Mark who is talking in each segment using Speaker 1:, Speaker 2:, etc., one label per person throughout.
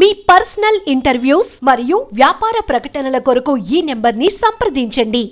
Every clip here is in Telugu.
Speaker 1: మీ పర్సనల్ ఇంటర్వ్యూస్ మరియు వ్యాపార ప్రకటనల కొరకు ఈ నెంబర్ని సంప్రదించండి.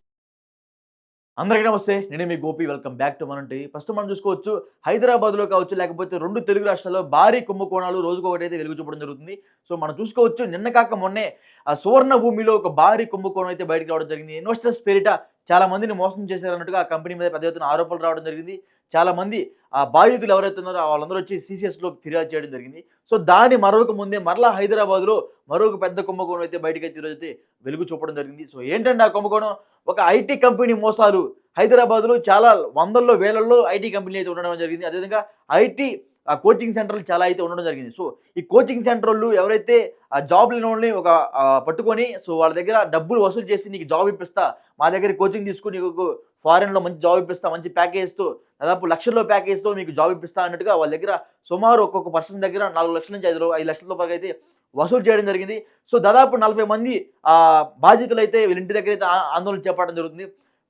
Speaker 2: అందరికీ నమస్తే నేను మీ గోపి వెల్కమ్ బ్యాక్ టు మనంటి ఫస్ట్ మనం చూసుకోవచ్చు హైదరాబాద్లో కావచ్చు లేకపోతే రెండు తెలుగు రాష్ట్రాల్లో భారీ కుంభకోణాలు రోజుకొకటి అయితే వెలుగు చూపడం జరుగుతుంది. సో మనం చూసుకోవచ్చు నిన్న కాక మొన్నే ఆ సువర్ణ భూమిలో ఒక భారీ కుంభకోణం అయితే బయటకు రావడం జరిగింది. ఇన్వెస్టర్స్ పేరిట చాలా మందిని మోసం చేశారన్నట్టుగా ఆ కంపెనీ మీద పెద్ద ఎత్తున ఆరోపణలు రావడం జరిగింది. చాలా మంది ఆ బాధితులు ఎవరైతే ఉన్నారో వాళ్ళందరూ వచ్చి సిసిఎస్లో ఫిర్యాదు చేయడం జరిగింది. సో దాని మరొక ముందే మరలా హైదరాబాద్లో మరొక పెద్ద కుంభకోణం అయితే బయటకు అయితే ఈరోజు అయితే వెలుగు చూపడం జరిగింది. సో ఏంటంటే ఆ కుంభకోణం? ఒక ఐటీ కంపెనీ మోసాలు. హైదరాబాద్లో చాలా వందల్లో వేలల్లో ఐటీ కంపెనీలు అయితే ఉండడం జరిగింది. అదేవిధంగా ఐటీ ఆ కోచింగ్ సెంటర్లు చాలా అయితే ఉండడం జరిగింది. సో ఈ కోచింగ్ సెంటర్లు ఎవరైతే ఆ జాబ్ లేని వాళ్ళని ఒక పట్టుకొని సో వాళ్ళ దగ్గర డబ్బులు వసూలు చేసి నీకు జాబ్ ఇప్పిస్తా మా దగ్గర కోచింగ్ తీసుకుని నీకు ఫారెన్లో మంచి జాబ్ ఇప్పిస్తా మంచి ప్యాకేజ్తో దాదాపు లక్షల్లో ప్యాకేజ్తో మీకు జాబ్ ఇప్పిస్తా అన్నట్టుగా వాళ్ళ దగ్గర సుమారు ఒక్కొక్క పర్సన్ దగ్గర నాలుగు లక్షల నుంచి ఐదు ఐదు లక్షల రూపాయలు అయితే వసూలు చేయడం జరిగింది. సో దాదాపు నలభై మంది బాధితులు అయితే వీళ్ళ ఇంటి దగ్గర అయితే ఆందోళన చేపట్టడం జరుగుతుంది.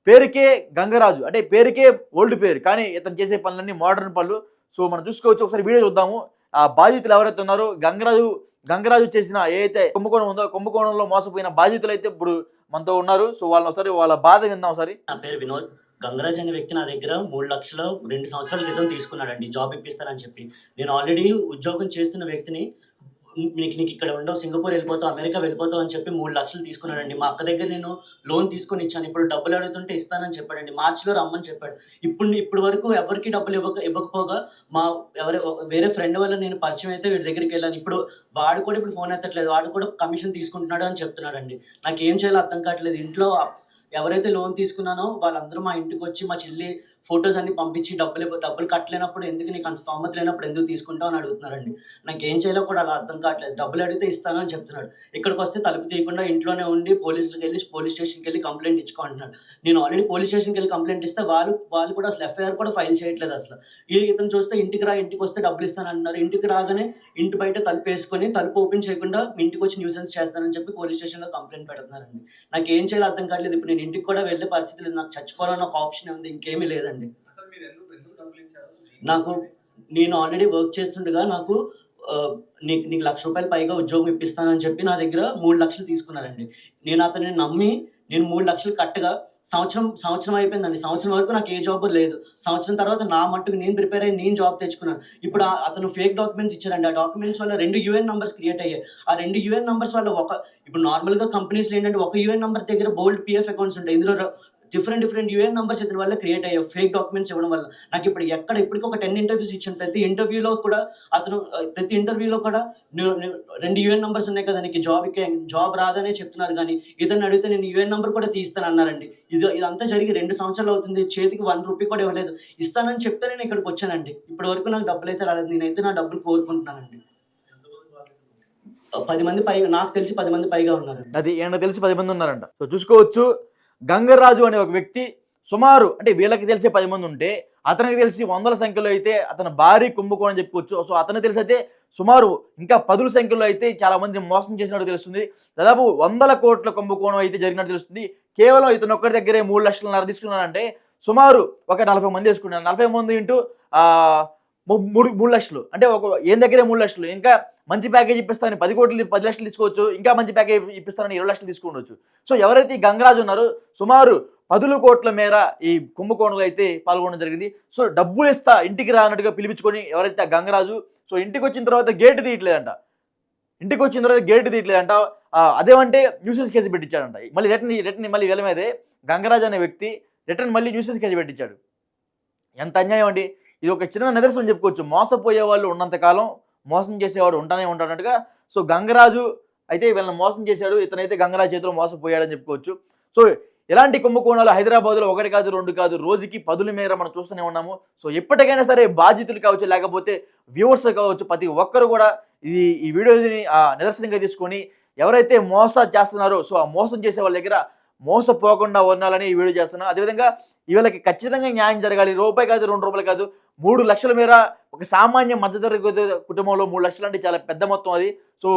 Speaker 2: పేరుకే గంగరాజు అంటే పేరుకే ఓల్డ్ పేరు కానీ ఇతను చేసే పనులన్నీ మోడర్న్ పనులు. సో మనం చూసుకోవచ్చు ఒకసారి వీడియో చూద్దాము. ఆ బాధితులు ఎవరైతే ఉన్నారో గంగరాజు గంగరాజు చేసిన ఏదైతే కుంభకోణం ఉందో కుంభకోణంలో మోసపోయిన బాధితులు అయితే ఇప్పుడు మనతో ఉన్నారు. సో వాళ్ళని ఒకసారి వాళ్ళ బాధ విందాం ఒకసారి.
Speaker 3: నా పేరు వినోద్. గంగరాజ్ అనే వ్యక్తి నా దగ్గర మూడు లక్షలు రెండు సంవత్సరాల క్రితం తీసుకున్నాడండి. జాబ్ ఇప్పిస్తానని చెప్పి. నేను ఆల్రెడీ ఉద్యోగం చేస్తున్న వ్యక్తిని నీకు నీకు ఇక్కడ ఉండవు సింగపూర్ వెళ్ళిపోతావు అమెరికా వెళ్ళిపోతావు అని చెప్పి మూడు లక్షలు తీసుకున్నాడండి. మా అక్క దగ్గర నేను లోన్ తీసుకొని ఇచ్చాను. ఇప్పుడు డబ్బులు అడుగుతుంటే ఇస్తానని చెప్పాడండి. మార్చిలో రమ్మని చెప్పాడు. ఇప్పుడు ఇప్పుడు వరకు ఎవరికి డబ్బులు ఇవ్వక ఇవ్వకపోగా మా ఎవరి వేరే ఫ్రెండ్ వల్ల నేను పరిచయం అయితే వీడి దగ్గరికి వెళ్ళాను. ఇప్పుడు వాడు కూడా ఇప్పుడు ఫోన్ ఎత్తట్లేదు. వాడు కూడా కమిషన్ తీసుకుంటున్నాడు అని చెప్తున్నాడండి. నాకు ఏం చేయాలో అర్థం కావట్లేదు. ఇంట్లో ఎవరైతే లోన్ తీసుకున్నానో వాళ్ళందరూ మా ఇంటికి వచ్చి మా చెల్లి ఫొటోస్ అన్ని పంపించి డబ్బులు డబ్బులు కట్టలేనప్పుడు ఎందుకు నీకు అంత స్తోమత లేనప్పుడు ఎందుకు తీసుకుంటావు అని అడుగుతున్నారండి. నాకు ఏం చేయాలో కూడా అలా అర్థం కావట్లేదు. డబ్బులు అడిగితే ఇస్తాను అని చెప్తున్నాడు. ఇక్కడికి వస్తే తలుపు తీయకుండా ఇంట్లోనే ఉండి పోలీసులకు వెళ్ళి పోలీస్ స్టేషన్కి వెళ్ళి కంప్లైంట్ ఇచ్చుకో అంటున్నాడు. నేను ఆల్రెడీ పోలీస్ స్టేషన్కి వెళ్ళి కంప్లైంట్ ఇస్తే వాళ్ళు వాళ్ళు కూడా అసలు ఎఫ్ఐఆర్ కూడా ఫైల్ చేయట్లేదు అసలు. ఈ ఇతను చూస్తే ఇంటికి రా ఇంటికి వస్తే డబ్బులు ఇస్తాను అంటున్నారు. ఇంటికి రాగానే ఇంటి బయట తలుపు వేసుకొని తలుపు ఓపెన్ చేయకుండా ఇంటికి వచ్చి న్యూసెన్స్ చేస్తానని చెప్పి పోలీస్ స్టేషన్లో కంప్లైంట్ పెడుతున్నారండి. నాకు ఏం చేయాలో అర్థం కావట్లేదు. ఇప్పుడు నేను ఇంటికి కూడా వెళ్ళే పరిస్థితి లేదు. నాకు చచ్చిపోవాలన్న ఒక ఆప్షన్ ఉంది ఇంకేమీ లేదండి. నాకు నేను ఆల్రెడీ వర్క్ చేస్తుండగా నాకు నీకు నీకు లక్ష రూపాయలు పైగా ఉద్యోగం ఇప్పిస్తానని చెప్పి నా దగ్గర మూడు లక్షలు తీసుకున్నారండి. నేను అతన్ని నమ్మి నేను మూడు లక్షలు కట్టగా సంవత్సరం సంవత్సరం అయిపోయిందండి. సంవత్సరం వరకు నాకు ఏ జాబ్ లేదు. సంవత్సరం తర్వాత నా మట్టుకు నేను ప్రిపేర్ అయ్యి నేను జాబ్ తెచ్చుకున్నాను. ఇప్పుడు అతను ఫేక్ డాక్యుమెంట్స్ ఇచ్చారండి ఆ డాక్యుమెంట్స్ వల్ల రెండు యూఎన్ నంబర్స్ క్రియేట్ అయ్యాయి. ఆ రెండు యూఎన్ నంబర్స్ వల్ల ఒక ఇప్పుడు నార్మల్గా కంపెనీస్లో ఏంటంటే ఒక యూఎన్ నంబర్ దగ్గర బోల్డ్ పిఎఫ్ అకౌంట్స్ ఉంటాయి. ఇందులో డిఫరెంట్ డిఫరెంట్ యూఎన్ నంబర్స్ ఇతని వల్ల క్రియేట్ అయ్యాయి. ఫేక్ డాక్యుమెంట్స్ ఇవ్వడం వల్ల. నాకు ఇప్పుడు ఎక్కడ ఇప్పటికి ఒక టెన్ ఇంటర్వ్యూస్ ఇచ్చిన. ప్రతి ఇంటర్వ్యూలో కూడా అతను ప్రతి ఇంటర్వ్యూలో కూడా రెండు యూఎన్ నంబర్స్ ఉన్నాయి కదా నీకు జాబ్ జాబ్ రాదనే చెప్తున్నారు కానీ ఇతను అడిగితే నేను యూఎన్ నంబర్ కూడా తీస్తాను అన్నారండి. ఇది ఇదంతా జరిగి రెండు సంవత్సరాలు అవుతుంది. చేతికి వన్ రూపీ కూడా ఇవ్వలేదు. ఇస్తానని చెప్తే నేను ఇక్కడికి వచ్చానండి. ఇప్పటి వరకు నాకు డబ్బులు అయితే రాలేదు. నేనైతే నా డబ్బులు కోరుకుంటున్నానండి. పది మంది పైగా నాకు తెలిసి పది మంది పైగా ఉన్నారు
Speaker 2: అది ఈయన తెలిసి పది మంది ఉన్నారంట. సో చూసుకోవచ్చు. గంగరాజు అనే ఒక వ్యక్తి సుమారు అంటే వీళ్ళకి తెలిసే పది మంది ఉంటే అతనికి తెలిసి వందల సంఖ్యలో అయితే అతను భారీ కుంభకోణం చెప్పుకోవచ్చు. సో అతనికి తెలిసి అయితే సుమారు ఇంకా పదుల సంఖ్యలో అయితే చాలా మంది మోసం చేసినట్టు తెలుస్తుంది. దాదాపు వందల కోట్ల కుంభకోణం అయితే జరిగినట్టు తెలుస్తుంది. కేవలం ఇతను ఒక్కరి దగ్గరే మూడు లక్షలన్నర తీసుకున్నాడంటే సుమారు ఒక నలభై మంది తీసుకున్నారు నలభై మంది ఇంటూ మూడు మూడు లక్షలు. అంటే ఒక ఏం దగ్గరే మూడు లక్షలు? ఇంకా మంచి ప్యాకేజ్ ఇప్పిస్తానని పది కోట్లు పది లక్షలు తీసుకోవచ్చు ఇంకా మంచి ప్యాకేజ్ ఇప్పిస్తానని ఇరవై లక్షలు తీసుకోవచ్చు సో ఎవరైతే ఈ గంగరాజు ఉన్నారో సుమారు పదుల కోట్ల మేర ఈ కుంభకోణంలో అయితే పాల్గొనడం జరిగింది. సో డబ్బులు ఇస్తా ఇంటికి రానట్టుగా పిలిపించుకొని ఎవరైతే ఆ గంగరాజు సో ఇంటికి వచ్చిన తర్వాత గేట్ తీయట్లేదంట. ఇంటికి వచ్చిన తర్వాత గేట్ తీయట్లేదంట. అదేమంటే న్యూసెస్ కేసు పెట్టించాడంట. మళ్ళీ రిటర్న్ రిటర్న్ మళ్ళీ వీళ్ళ మీదే గంగరాజు అనే వ్యక్తి రిటర్న్ మళ్ళీ న్యూసెస్ కేసు పెట్టించాడు. ఎంత అన్యాయం అండి. ఇది ఒక చిన్న నిదర్శనం చెప్పుకోవచ్చు. మోసపోయే వాళ్ళు ఉన్నంతకాలం మోసం చేసేవాడు ఉంటానే ఉంటాడన్నట్టుగా సో గంగరాజు అయితే వీళ్ళని మోసం చేశాడు. ఇతనైతే గంగరాజు చేతిలో మోసపోయాడని చెప్పుకోవచ్చు. సో ఇలాంటి కుంభకోణాలు హైదరాబాద్లో ఒకటి కాదు రెండు కాదు రోజుకి పదుల మేర మనం చూస్తూనే ఉన్నాము. సో ఎప్పటికైనా సరే బాధితులు కావచ్చు లేకపోతే వ్యూవర్స్ కావచ్చు ప్రతి ఒక్కరు కూడా ఇది ఈ వీడియోని నిదర్శనంగా తీసుకొని ఎవరైతే మోస చేస్తున్నారో సో ఆ మోసం చేసే వాళ్ళ దగ్గర మోసపోకుండా ఉండాలని ఈ వీడియో చేస్తున్నాను అదేవిధంగా వీళ్ళకి ఖచ్చితంగా న్యాయం జరగాలి. రూపాయి కాదు రెండు రూపాయలు కాదు. మూడు లక్షల మేర ఒక సామాన్య మధ్యతరగతి కుటుంబంలో మూడు లక్షలు అంటే చాలా పెద్ద మొత్తం అది. సో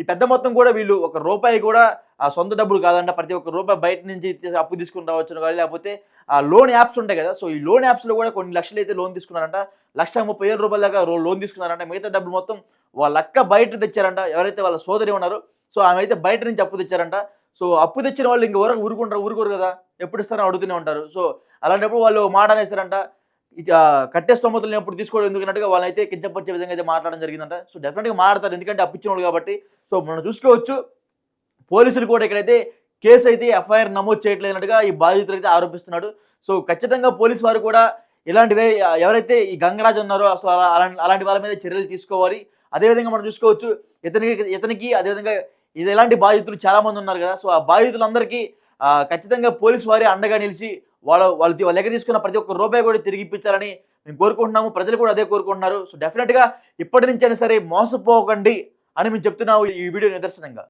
Speaker 2: ఈ పెద్ద మొత్తం కూడా వీళ్ళు ఒక రూపాయి కూడా ఆ సొంత డబ్బులు కాదంట. ప్రతి ఒక్క రూపాయి బయట నుంచి అప్పు తీసుకుని రావచ్చు కానీ లేకపోతే ఆ లోన్ యాప్స్ ఉంటాయి కదా. సో ఈ లోన్ యాప్స్లో కూడా కొన్ని లక్షలు అయితే లోన్ తీసుకున్నారంట. లక్ష ముప్పై వేల రూపాయల దాకా లోన్ తీసుకున్నారంట. మిగతా డబ్బులు మొత్తం వాళ్ళ అక్క బయట తెచ్చారంట. ఎవరైతే వాళ్ళ సోదరి ఉన్నారో సో ఆమె అయితే బయట నుంచి అప్పు తెచ్చారంట. సో అప్పు తెచ్చిన వాళ్ళు ఇంక వరకు ఊరుకుంటారు ఊరుకోరు కదా. ఎప్పుడు ఇస్తారో అడుగుతూనే ఉంటారు. సో అలాంటప్పుడు వాళ్ళు మాట అనేస్తారంట. ఇక కట్టే స్తోమతలను ఎప్పుడు తీసుకోవడం ఎందుకన్నట్టుగా వాళ్ళైతే కించపరిచే విధంగా అయితే మాట్లాడడం జరిగిందంట. సో డెఫినెట్గా మాట్లాడతారు. ఎందుకంటే అప్పు వాళ్ళు కాబట్టి. సో మనం చూసుకోవచ్చు. పోలీసులు కూడా ఇక్కడైతే కేసు అయితే ఎఫ్ఐఆర్ నమోదు చేయట్లేనట్టుగా ఈ బాధితులు అయితే ఆరోపిస్తున్నాడు. సో ఖచ్చితంగా పోలీసు వారు కూడా ఇలాంటివే ఎవరైతే ఈ గంగరాజ్ ఉన్నారో అసలు అలాంటి అలాంటి వాళ్ళ మీద చర్యలు తీసుకోవాలి. అదేవిధంగా మనం చూసుకోవచ్చు ఇతనికి ఇతనికి అదేవిధంగా ఇది ఇలాంటి బాధితులు చాలామంది ఉన్నారు కదా. సో ఆ బాధితులందరికీ ఖచ్చితంగా పోలీసు వారి అండగా నిలిచి వాళ్ళ వాళ్ళ వాళ్ళ దగ్గర తీసుకున్న ప్రతి ఒక్క రూపాయి కూడా తిరిగి ఇప్పించాలని మేము కోరుకుంటున్నాము. ప్రజలు కూడా అదే కోరుకుంటున్నారు. సో డెఫినెట్గా ఇప్పటి నుంచైనా సరే మోసపోకండి అని మేము చెప్తున్నాము ఈ వీడియో నిదర్శనంగా.